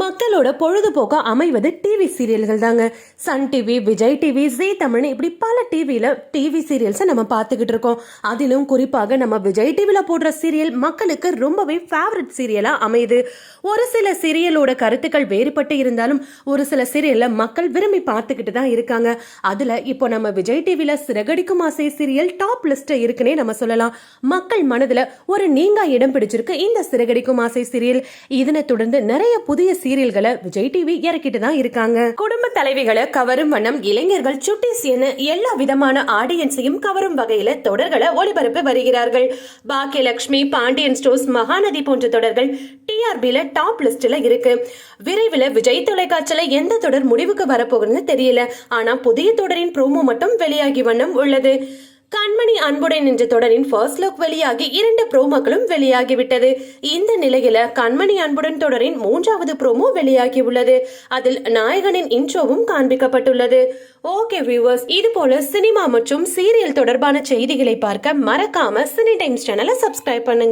மக்களோட பொழுதுபோக்காக அமைவது டிவி சீரியல்கள் தாங்க Sun TV Vijay TV Zee Tamil இப்படி பல டிவியில டிவி சீரியல்ஸை நம்ம பார்த்துக்கிட்டு இருக்கோம். அதிலும் குறிப்பாக நம்ம விஜய் டிவியில் போடுற சீரியல் மக்களுக்கு ரொம்பவே ஃபேவரட் சீரியலா அமையுது. ஒரு சில சீரியலோட கருத்துக்கள் வேறுபட்டு இருந்தாலும் ஒரு சில சீரியல்ல மக்கள் விரும்பி பார்த்துக்கிட்டு தான் இருக்காங்க. அதுல இப்போ நம்ம விஜய் டிவியில் சிறகடிக்கும் ஆசை சீரியல் டாப் லிஸ்ட் இருக்குன்னே நம்ம சொல்லலாம். மக்கள் மனதுல ஒரு நீங்கா இடம் பிடிச்சிருக்கு இந்த சிறகடிக்கும் ஆசை சீரியல். இதனை தொடர்ந்து நிறைய புதிய சீரியல் சீரியல்களை விஜய் டிவி இறக்கிட்டு தான் இருக்காங்க. குடும்ப தலைவிகளை கவரும் வண்ணம் இளைஞர்கள் சுட்டிஸ் என எல்லா விதமான ஆடியன்ஸையும் கவரும் வகையில தொடர்களை ஒளிபரப்பி வருகிறார்கள். பாக்கியலட்சுமி பாண்டியன் ஸ்டோர்ஸ் மகாநதி போன்ற தொடர்கள் டிஆர்பியில டாப் லிஸ்ட்ல இருக்கு. விரைவில் விஜய் தொலைக்காட்சியில எந்த தொடர் முடிவுக்கு வரப்போகுதுன்னு தெரியல. ஆனா புதிய தொடரின் ப்ரோமோ மட்டும் வெளியாகி வண்ணம் உள்ளது. கண்மணி அன்புடன் என்ற தொடரின் ஃபர்ஸ்ட் லுக் வெளியாகி இரண்டு ப்ரோமோக்களும் வெளியாகிவிட்டது. இந்த நிலையில கண்மணி அன்புடன் தொடரின் மூன்றாவது ப்ரோமோ வெளியாகி உள்ளது அதில் நாயகனின் இன்ட்ரோவும் காண்பிக்கப்பட்டுள்ளது. ஓகே வியூவர்ஸ் இது போல சினிமா மற்றும் சீரியல் தொடர்பான செய்திகளை பார்க்க மறக்காம சினி டைம்ஸ் சேனலை சப்ஸ்கிரைப் பண்ணுங்க.